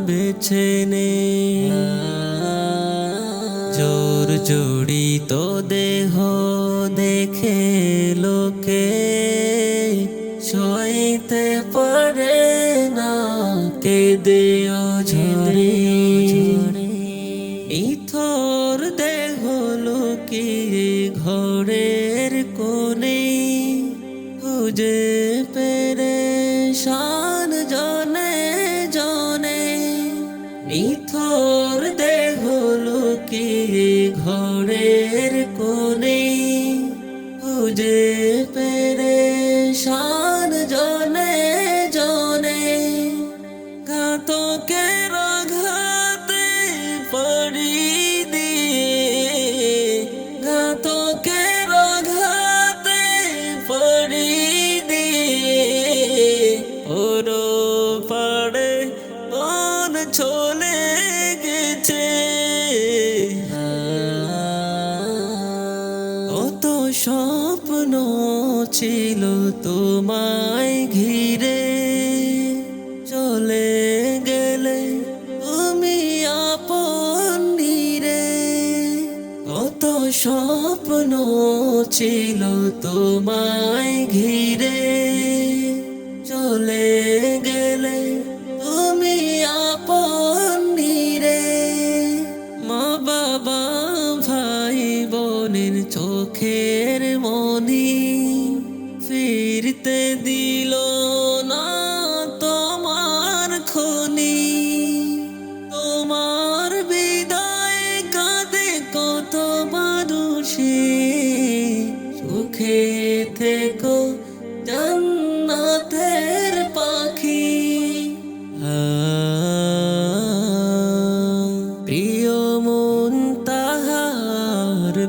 বেছে নে জোর জড়িত দেহ দেখে লোকে সইতে পারে না কেঁদেও ঝরে ইথর দেহ লুকিয়ে ঘরের কোণে খুঁজে পেরে শান জনে। ইথর দেহ লুকিয়ে ঘরের কোণে? খুঁজে কত স্বপ্ন ছিল তোমায় ঘিরে। চলে গেলে তুমি আপন রে কত স্বপ্ন ছিল তোমায় ঘিরে। চলে চোখের মনি ফিরতে দিল না তোমার খনি। তোমার বিদায় কাঁদে কত মানুষে সুখে থেকো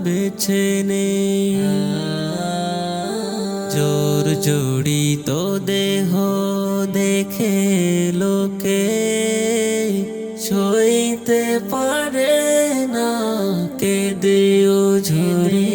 বেছে নে। জোর জড়িত দেহ দেখে লোকে সইতে পারে না কেঁদেও ঝরে